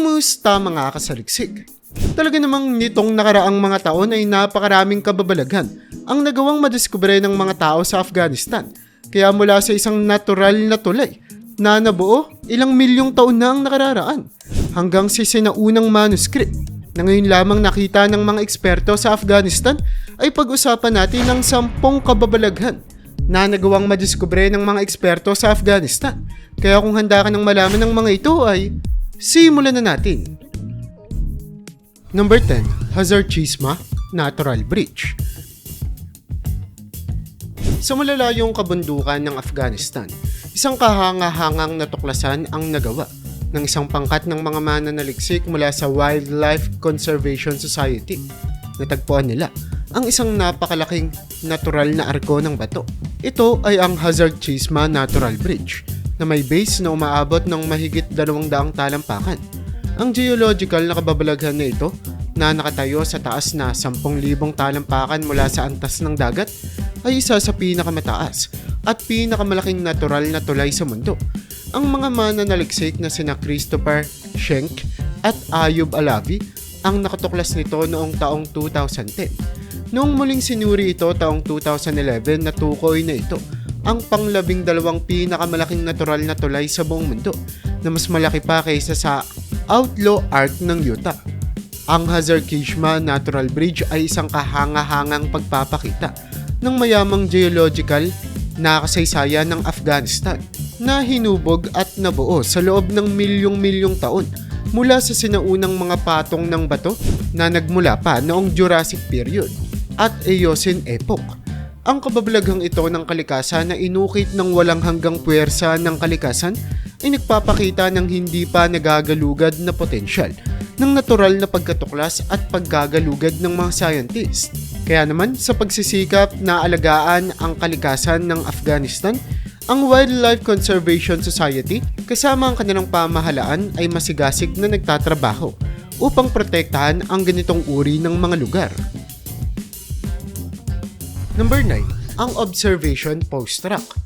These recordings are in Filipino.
Kumusta mga kasaliksik? Talaga namang nitong nakaraang mga taon ay napakaraming kababalaghan ang nagawang madiskubre ng mga tao sa Afghanistan. Kaya mula sa isang natural na tulay na nabuo, ilang milyong taon na ang nakararaan hanggang sa sinaunang manuscript na ngayon lamang nakita ng mga eksperto sa Afghanistan ay pag-usapan natin ng sampung kababalaghan na nagawang madiskubre ng mga eksperto sa Afghanistan. Kaya kung handa ka ng malaman ng mga ito ay simulan na natin. Number 10, Hazard Chisma, Natural Bridge. Sa malalayong kabundukan ng Afghanistan, isang kahanga-hangang natuklasan ang nagawa ng isang pangkat ng mga mananaliksik mula sa Wildlife Conservation Society. Natagpuan nila ang isang napakalaking natural na arko ng bato. Ito ay ang Hazard Chisma Natural Bridge na may base na umaabot ng mahigit 200 talampakan. Ang geological na kababalaghan na ito na nakatayo sa taas na 10,000 talampakan mula sa antas ng dagat ay isa sa pinakamataas at pinakamalaking natural na tulay sa mundo. Ang mga mananaliksik na sina Christopher Schenk at Ayub Alavi ang nakatuklas nito noong taong 2010. Noong muling sinuri ito taong 2011 na tukoy na ito ang panglabing dalawang pinakamalaking natural na tulay sa buong mundo na mas malaki pa kaysa sa Outlaw Arc ng Utah. Ang Hazar Kishma Natural Bridge ay isang kahanga-hangang pagpapakita ng mayamang geological na kasaysayan ng Afghanistan na hinubog at nabuo sa loob ng milyong-milyong taon mula sa sinaunang mga patong ng bato na nagmula pa noong Jurassic period at Eocene epoch. Ang kababalaghang ito ng kalikasan na inukit ng walang hanggang puwersa ng kalikasan ay nagpapakita ng hindi pa nagagalugad na potensyal ng natural na pagkatuklas at paggagalugad ng mga scientist. Kaya naman sa pagsisikap na alagaan ang kalikasan ng Afghanistan, ang Wildlife Conservation Society kasama ang kanilang pamahalaan ay masigasig na nagtatrabaho upang protektahan ang ganitong uri ng mga lugar. Number 9, ang Observation Post Rock.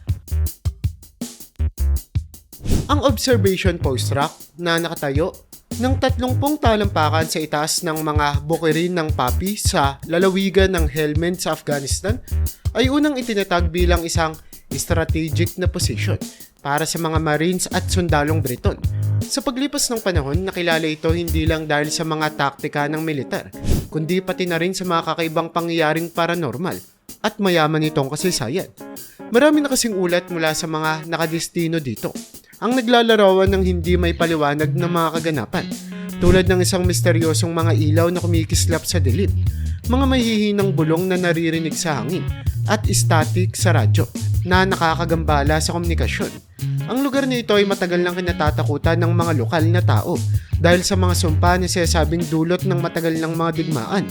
Ang Observation Post Rock na nakatayo ng 30 talampakan sa itaas ng mga bukirin ng papi sa lalawigan ng Helmand sa Afghanistan ay unang itinatag bilang isang strategic na position para sa mga Marines at sundalong Briton. Sa paglipas ng panahon, nakilala ito hindi lang dahil sa mga taktika ng militar, kundi pati na rin sa mga kakaibang pangyayaring paranormal at mayaman nitong kasaysayan. Marami na kasing ulat mula sa mga nakadestino dito ang naglalarawan ng hindi may paliwanag ng mga kaganapan, tulad ng isang misteryosong mga ilaw na kumikislap sa dilim, mga mahihinang bulong na naririnig sa hangin, at static sa radyo na nakakagambala sa komunikasyon. Ang lugar na ito ay matagal nang kinatatakutan ng mga lokal na tao dahil sa mga sumpa na sinasabing dulot ng matagal ng mga digmaan.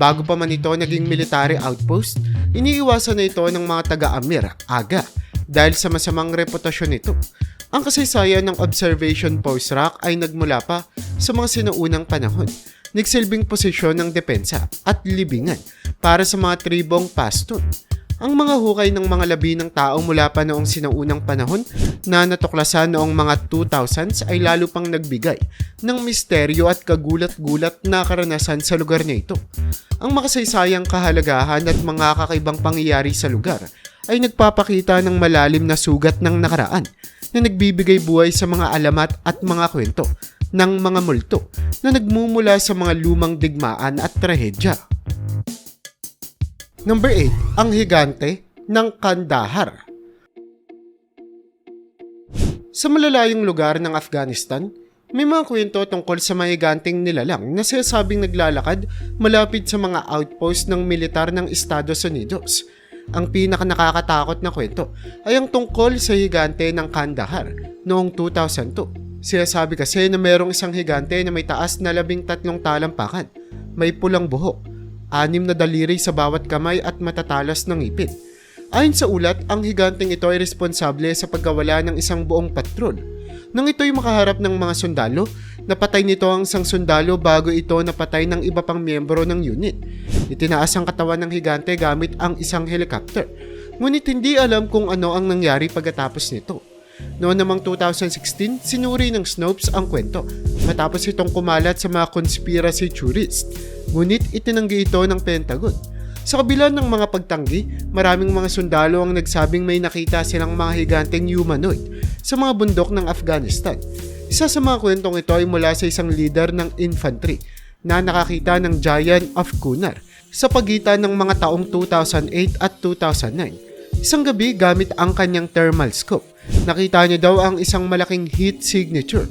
Bago pa man ito naging military outpost, iniiwasan na ito ng mga taga-Amir, AGA, dahil sa masamang reputasyon nito. Ang kasaysayan ng Observation Post Rock ay nagmula pa sa mga sinuunang panahon. Nagsilbing posisyon ng depensa at libingan para sa mga tribong Pashtun. Ang mga hukay ng mga labi ng tao mula pa noong sinaunang panahon na natuklasan noong mga 2000s ay lalo pang nagbigay ng misteryo at kagulat-gulat na karanasan sa lugar na ito. Ang makasaysayang kahalagahan at mga kakaibang pangyayari sa lugar ay nagpapakita ng malalim na sugat ng nakaraan na nagbibigay buhay sa mga alamat at mga kwento ng mga multo na nagmumula sa mga lumang digmaan at trahedya. Number 8, ang higante ng Kandahar. Sa malalayong lugar ng Afghanistan, may mga kwento tungkol sa mga higanteng nilalang na sinasabing naglalakad malapit sa mga outpost ng militar ng Estados Unidos. Ang pinaka nakakatakot na kwento ay ang tungkol sa higante ng Kandahar noong 2002. Sinasabi kasi na mayroong isang higante na may taas na labing tatlong talampakan, may pulang buhok, anim na daliri sa bawat kamay at matatalas ng ngipin. Ayon sa ulat, ang higanteng ito ay responsable sa pagkawala ng isang buong patrol. Nang ito'y makaharap ng mga sundalo, napatay nito ang isang sundalo bago ito napatay ng iba pang miyembro ng unit. Itinaas ang katawan ng higante gamit ang isang helicopter. Ngunit hindi alam kung ano ang nangyari pagkatapos nito. Noong namang 2016, sinuri ng Snopes ang kwento matapos itong kumalat sa mga conspiracy theorists. Ngunit itinanggi ito ng Pentagon. Sa kabila ng mga pagtanggi, maraming mga sundalo ang nagsabing may nakita silang mga higanteng humanoid sa mga bundok ng Afghanistan. Isa sa mga kwentong ito ay mula sa isang leader ng infantry na nakakita ng Giant of Kunar sa pagitan ng mga taong 2008 at 2009. Isang gabi gamit ang kanyang thermal scope, nakita niya daw ang isang malaking heat signature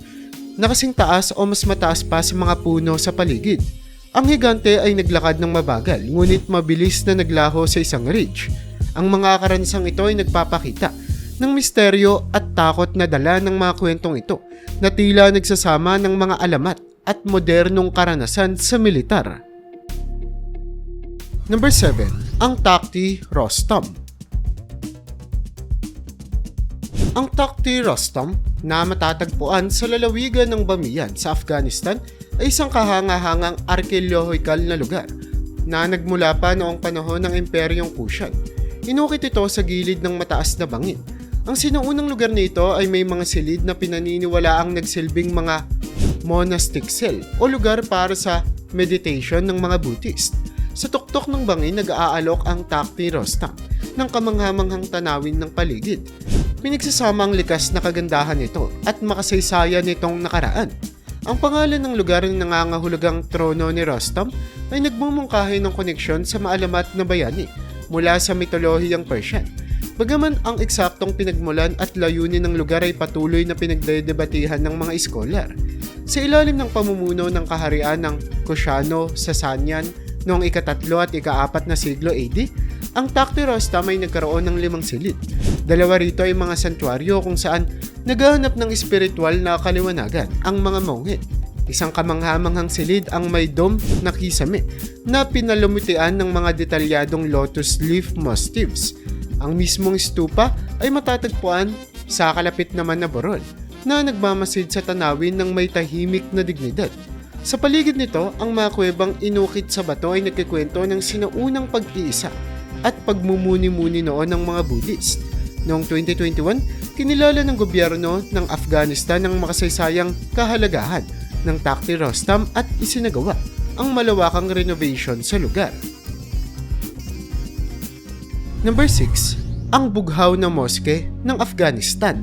na kasing taas o mas mataas pa sa mga puno sa paligid. Ang higante ay naglakad ng mabagal ngunit mabilis na naglaho sa isang ridge. Ang mga karansang ito ay nagpapakita ng misteryo at takot na dala ng mga kwentong ito na tila nagsasama ng mga alamat at modernong karanasan sa militar. Number 7. Ang Takti Rostam Ang Takti Rostam na matatagpuan sa lalawigan ng Bamiyan sa Afghanistan ay isang kahanga-hangang arkeolohikal na lugar na nagmula pa noong panahon ng Imperyong Kushan. Inukit ito sa gilid ng mataas na bangin. Ang sinuunang lugar nito ay may mga silid na pinaniniwala ang nagsilbing mga monastic cell o lugar para sa meditation ng mga Buddhist. Sa tuktok ng bangin nag-aalok ang Takti Rostam ng kamanghamanghang tanawin ng paligid Pinagsasama ang likas na kagandahan nito at makasaysayan nitong nakaraan. Ang pangalan ng lugar ng nangangahulugang trono ni Rostam ay nagmumungkahi ng koneksyon sa maalamat na bayani mula sa mitolohiyang Persian. Bagaman ang eksaktong pinagmulan at layunin ng lugar ay patuloy na pinagdedebatihan ng mga iskolar. Sa ilalim ng pamumuno ng kaharian ng Kushano sa Sanyan noong ikatatlo at ikaapat na siglo AD, ang Takti Rostam ay nagkaroon ng limang silid. Dalawa rito ay mga santuaryo kung saan naghahanap ng espiritual na kaliwanagan ang mga monghe. Isang kamanghamanghang silid ang may dome na kisame na pinalumutian ng mga detalyadong lotus leaf motifs. Ang mismong stupa ay matatagpuan sa kalapit naman na borol na nagmamasid sa tanawin ng may tahimik na dignidad. Sa paligid nito, ang mga kuwebang inukit sa bato ay nagkikwento ng sinaunang pag-iisa at pagmumuni-muni noon ng mga Buddhist. Noong 2021, kinilala ng gobyerno ng Afghanistan ang makasaysayang kahalagahan ng Takti Rostam at isinagawa ang malawakang renovation sa lugar. Number 6. Ang Bughaw na Moske ng Afghanistan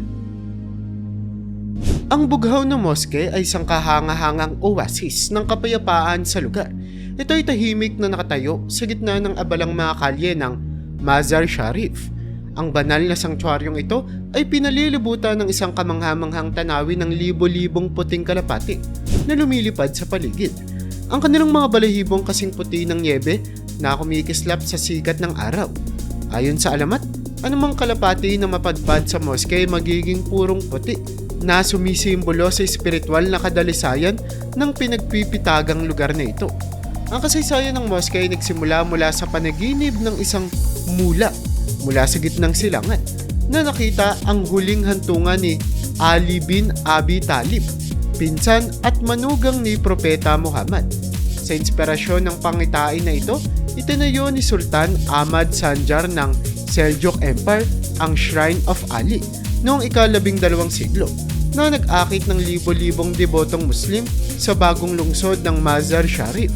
Ang Bughaw na Moske ay isang kahangahangang oasis ng kapayapaan sa lugar ito ay tahimik na nakatayo sa gitna ng abalang mga kalye ng Mazar Sharif. Ang banal na sanktuaryong ito ay pinalilibutan ng isang kamanghamanghang tanawin ng libo-libong puting kalapati na lumilipad sa paligid. Ang kanilang mga balahibong kasing puti ng niebe na kumikislap sa sikat ng araw. Ayon sa alamat, anumang kalapati na mapadpad sa moske ay magiging purong puti na sumisimbolo sa espiritual na kadalisayan ng pinagpipitagang lugar na ito. Ang kasaysayan ng moske ay nagsimula mula sa panaginip ng isang mula mula sa gitnang silangan na nakita ang huling hantungan ni Ali bin Abi Talib, pinsan at manugang ni Propeta Muhammad. Sa inspirasyon ng pangitain na ito, itinayo ni Sultan Ahmad Sanjar ng Seljuk Empire ang Shrine of Ali noong ikalabing dalawang siglo na nag-akit ng libo-libong debotong Muslim sa bagong lungsod ng Mazar Sharif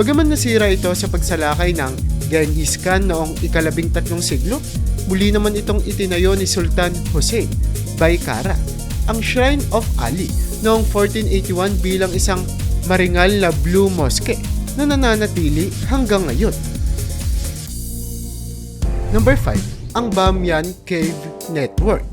Bagaman nasira ito sa pagsalakay ng Genghis Khan noong ikalabing tatlong siglo, muli naman itong itinayo ni Sultan Hussein Baykara, ang Shrine of Ali noong 1481 bilang isang maringal na Blue Mosque na nananatili hanggang ngayon. Number 5. Ang Bamyan Cave Network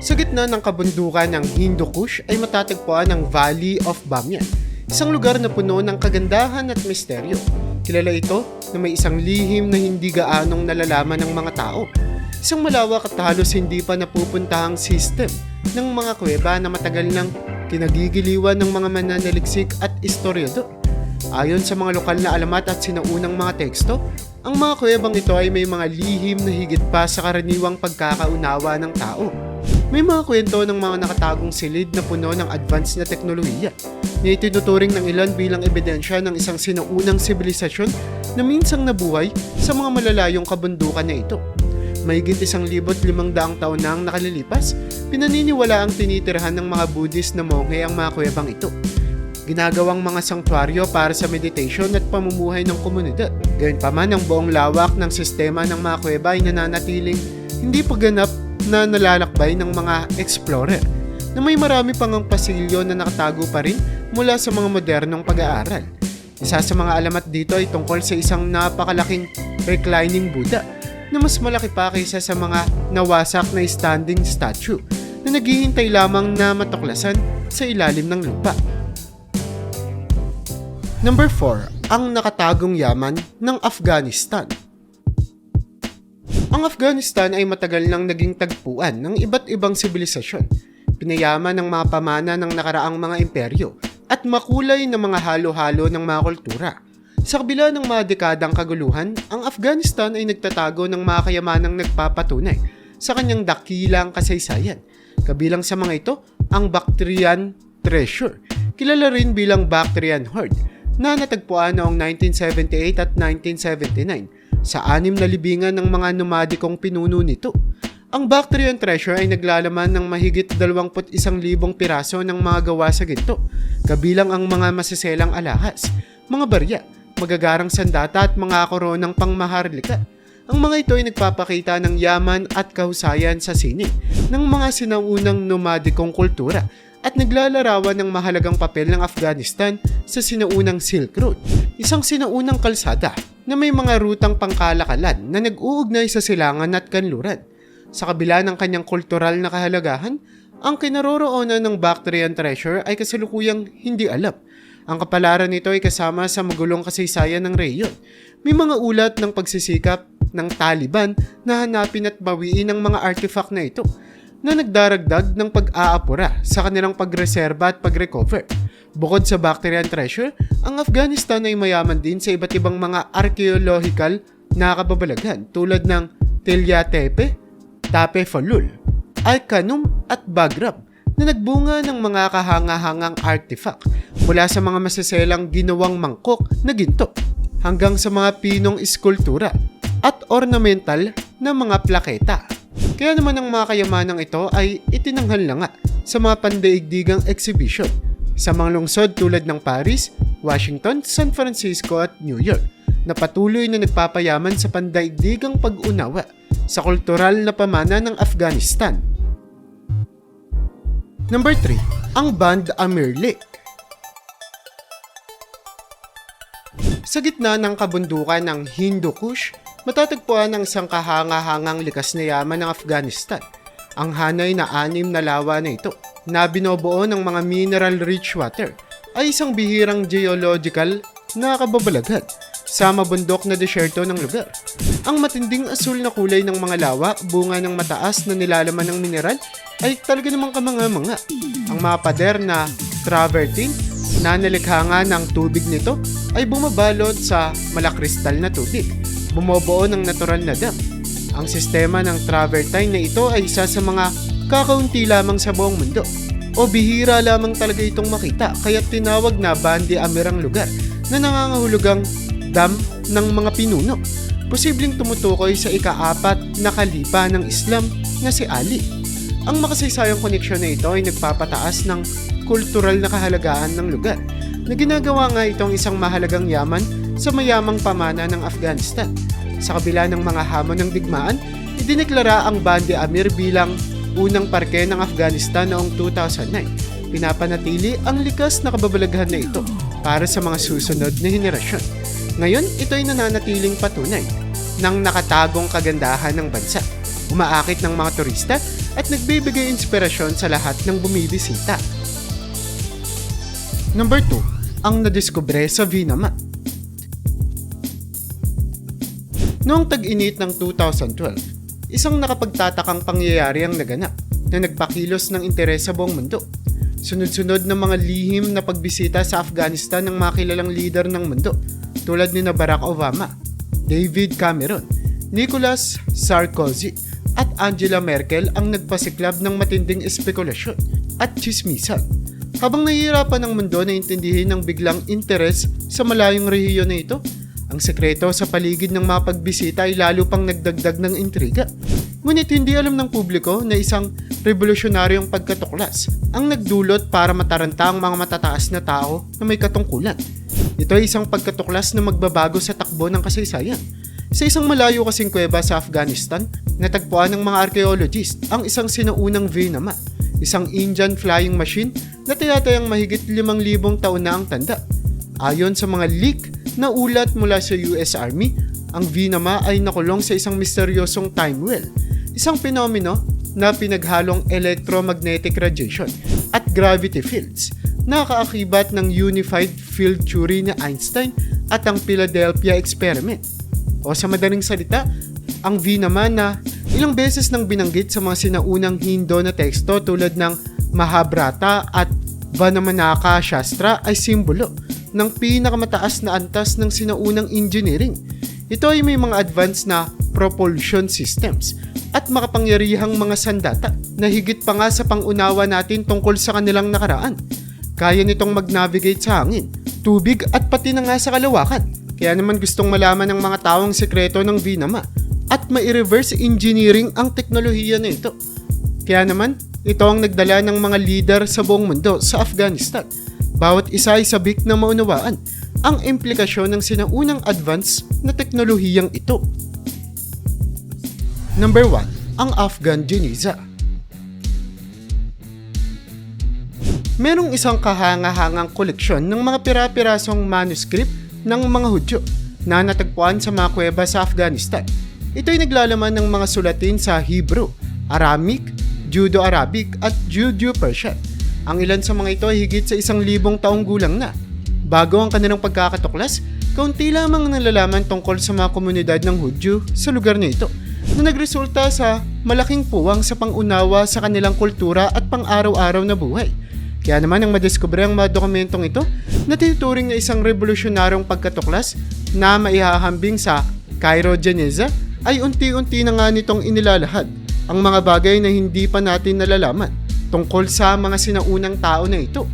Sa gitna ng kabundukan ng Hindu Kush ay matatagpuan ang Valley of Bamyan Isang lugar na puno ng kagandahan at misteryo. Kilala ito na may isang lihim na hindi gaanong nalalaman ng mga tao. Isang malawak at halos hindi pa napupuntahang system ng mga kuweba na matagal nang kinagigiliwan ng mga mananaliksik at istoryador. Ayon sa mga lokal na alamat at sinaunang mga teksto, ang mga kuwebang ito ay may mga lihim na higit pa sa karaniwang pagkakaunawa ng tao. May mga kwento ng mga nakatagong silid na puno ng advanced na teknolohiya na itinuturing ng ilan bilang ebidensya ng isang sinaunang sibilisasyon na minsang nabuhay sa mga malalayong kabundukan na ito. mahigit isang libot limang daang taon na ang nakalilipas, pinaniniwala ang tinitirhan ng mga Buddhist na monghe ang mga kuwebang ito. Ginagawang mga sanktuaryo para sa meditation at pamumuhay ng komunidad. Gayunpaman ang buong lawak ng sistema ng mga kuweba ay nananatiling hindi paganap na nalalakbay ng mga explorer na may marami pang ang pasilyo na nakatago pa rin mula sa mga modernong pag-aaral. Isa sa mga alamat dito ay tungkol sa isang napakalaking reclining Buddha na mas malaki pa kaysa sa mga nawasak na standing statue na naghihintay lamang na matuklasan sa ilalim ng lupa. Number 4. Ang nakatagong yaman ng Afghanistan. Ang Afghanistan ay matagal nang naging tagpuan ng iba't ibang sibilisasyon. Pinayaman ng mga pamana ng nakaraang mga imperyo at makulay na mga halo-halo ng mga kultura. Sa kabila ng mga dekadang kaguluhan, ang Afghanistan ay nagtatago ng mga kayamanang nagpapatunay sa kanyang dakilang kasaysayan. Kabilang sa mga ito, ang Bactrian Treasure, kilala rin bilang Bactrian Hoard, na natagpuan noong 1978 at 1979 sa anim na libingan ng mga nomadikong pinuno nito. Ang Bactrian treasure ay naglalaman ng mahigit 21,000 piraso ng mga gawa sa ginto, kabilang ang mga masaselang alahas, mga barya, magagarang sandata at mga koronang pangmaharlika. Ang mga ito ay nagpapakita ng yaman at kahusayan sa sining ng mga sinaunang nomadikong kultura at naglalarawan ng mahalagang papel ng Afghanistan sa sinaunang Silk Road, isang sinaunang kalsada na may mga rutang pangkalakalan na nag-uugnay sa silangan at kanluran. Sa kabila ng kanyang kultural na kahalagahan, ang kinaroroonan ng Bactrian treasure ay kasalukuyang hindi alam. Ang kapalaran nito ay kasama sa magulong kasaysayan ng reyon. May mga ulat ng pagsisikap ng Taliban na hanapin at bawiin ang mga artifact na ito na nagdaragdag ng pag-aapura sa kanilang pagreserba at pag-recover. Bukod sa Bactrian treasure, ang Afghanistan ay mayaman din sa iba't ibang mga archaeological na kababalaghan tulad ng Telya Tepe, Tape Falul, Al-Kanum at Bagrab na nagbunga ng mga kahangahangang artifact mula sa mga masaselang ginawang mangkok na ginto hanggang sa mga pinong iskultura at ornamental na mga plaketa. Kaya naman ang mga kayamanang ito ay itinanghal na nga sa mga pandaigdigang exhibition sa mga lungsod tulad ng Paris, Washington, San Francisco at New York na patuloy na nagpapayaman sa pandaigdigang pag-unawa sa kultural na pamana ng Afghanistan. Number 3. Ang Band Amir Lake Sa gitna ng kabundukan ng Hindu Kush, matatagpuan ang isang kahanga-hangang likas na yaman ng Afghanistan. Ang hanay na anim na lawa na ito, na binubuo ng mga mineral-rich water, ay isang bihirang geological na kababalaghan sa mabundok na desyerto ng lugar. Ang matinding asul na kulay ng mga lawa, bunga ng mataas na nilalaman ng mineral, ay talaga namang kamanga-manga. Ang mga pader na travertine na nalikha nga ng tubig nito ay bumabalot sa malakristal na tubig bumubuo ng natural na dam. Ang sistema ng travertine na ito ay isa sa mga kakaunti lamang sa buong mundo o bihira lamang talaga itong makita kaya tinawag na Bandi Amir ang lugar na nangangahulugang dam ng mga pinuno. Posibleng tumutukoy sa ikaapat na kalipa ng Islam na si Ali. Ang makasaysayang koneksyon na ito ay nagpapataas ng kultural na kahalagaan ng lugar na ginagawa nga itong isang mahalagang yaman sa mayamang pamana ng Afghanistan. Sa kabila ng mga hamon ng digmaan, idineklara ang Bandi Amir bilang unang parke ng Afghanistan noong 2009. Pinapanatili ang likas na kababalaghan na ito para sa mga susunod na henerasyon. Ngayon, ito ay nananatiling patunay ng nakatagong kagandahan ng bansa, umaakit ng mga turista at nagbibigay inspirasyon sa lahat ng bumibisita. Number 2, ang nadiskubre sa Vinamap. Noong tag-init ng 2012, isang nakapagtatakang pangyayari ang naganap na nagpakilos ng interes sa buong mundo. Sunod-sunod ng mga lihim na pagbisita sa Afghanistan ng mga kilalang leader ng mundo tulad ni Barack Obama, David Cameron, Nicolas Sarkozy at Angela Merkel ang nagpasiklab ng matinding espekulasyon at chismisan. Habang nahihirapan ng mundo na intindihin ang biglang interes sa malayong rehiyon na ito, Ang sekreto sa paligid ng mga pagbisita ay lalo pang nagdagdag ng intriga. Ngunit hindi alam ng publiko na isang revolusyonaryong pagkatuklas ang nagdulot para mataranta ang mga matataas na tao na may katungkulan. Ito ay isang pagkatuklas na magbabago sa takbo ng kasaysayan. Sa isang malayo kasing kuweba sa Afghanistan, natagpuan ng mga archaeologist ang isang sinaunang Vinama, isang Indian flying machine na tinatayang mahigit 5,000 taon na ang tanda. Ayon sa mga leak na ulat mula sa US Army, ang Vinama ay nakulong sa isang misteryosong time well, isang fenomeno na pinaghalong electromagnetic radiation at gravity fields na kaakibat ng unified field theory ni Einstein at ang Philadelphia experiment. O sa madaling salita, ang V naman na ilang beses nang binanggit sa mga sinaunang Hindo na teksto tulad ng Mahabharata at Vanamanaka Shastra ay simbolo ng pinakamataas na antas ng sinaunang engineering. Ito ay may mga advanced na propulsion systems at makapangyarihang mga sandata na higit pa nga sa pangunawa natin tungkol sa kanilang nakaraan. Kaya nitong mag-navigate sa hangin, tubig at pati na nga sa kalawakan. Kaya naman gustong malaman ng mga taong sekreto ng Vinama at mai-reverse engineering ang teknolohiya na ito. Kaya naman, ito ang nagdala ng mga leader sa buong mundo sa Afghanistan. Bawat isa ay sabik na maunawaan ang implikasyon ng sinaunang advance na teknolohiyang ito. Number 1. Ang Afghan Geniza Merong isang kahanga-hangang koleksyon ng mga pira-pirasong manuscript ng mga Hudyo na natagpuan sa mga kuweba sa Afghanistan. Ito ay naglalaman ng mga sulatin sa Hebrew, Aramic, Judo-Arabic at Judeo-Persian. Ang ilan sa mga ito ay higit sa isang libong taong gulang na. Bago ang kanilang pagkakatuklas, kaunti lamang ang nalalaman tungkol sa mga komunidad ng Hudyo sa lugar na ito na nagresulta sa malaking puwang sa pangunawa sa kanilang kultura at pang-araw-araw na buhay. Kaya naman ang madiskubre ang mga dokumentong ito na tinuturing na isang revolusyonaryong pagkatuklas na maihahambing sa Cairo Geneza ay unti-unti na nga nitong inilalahad ang mga bagay na hindi pa natin nalalaman tungkol sa mga sinaunang tao na ito.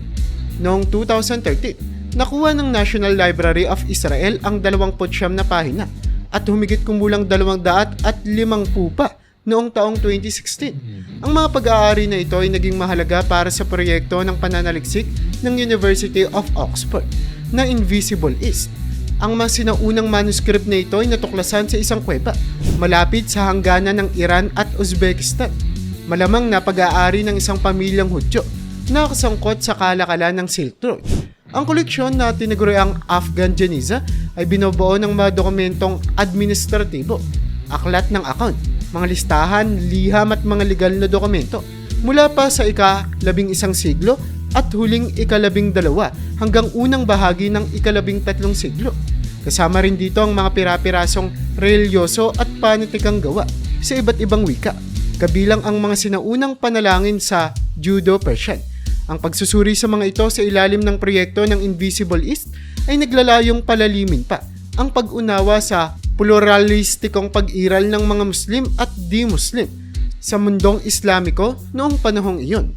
Noong 2013, nakuha ng National Library of Israel ang 29 na pahina at humigit kumulang 200 at 5 pupa noong taong 2016. Ang mga pag-aari na ito ay naging mahalaga para sa proyekto ng pananaliksik ng University of Oxford na Invisible East. Ang mga sinaunang manuscript na ito ay natuklasan sa isang kuweba malapit sa hangganan ng Iran at Uzbekistan. Malamang na pag-aari ng isang pamilyang Hudyo na kasangkot sa kalakalan ng Silk Road. Ang koleksyon na tinaguri ang Afghan Geniza ay binubuo ng mga dokumentong administratibo, aklat ng account, mga listahan, liham at mga legal na dokumento mula pa sa ika-labing isang siglo at huling ikalabing dalawa hanggang unang bahagi ng ikalabing tatlong siglo. Kasama rin dito ang mga pira-pirasong relyoso at panitikang gawa sa iba't ibang wika, kabilang ang mga sinaunang panalangin sa Judo-Persian. Ang pagsusuri sa mga ito sa ilalim ng proyekto ng Invisible East ay naglalayong palalimin pa ang pag-unawa sa pluralistikong pag-iral ng mga Muslim at di-Muslim sa mundong Islamiko noong panahong iyon.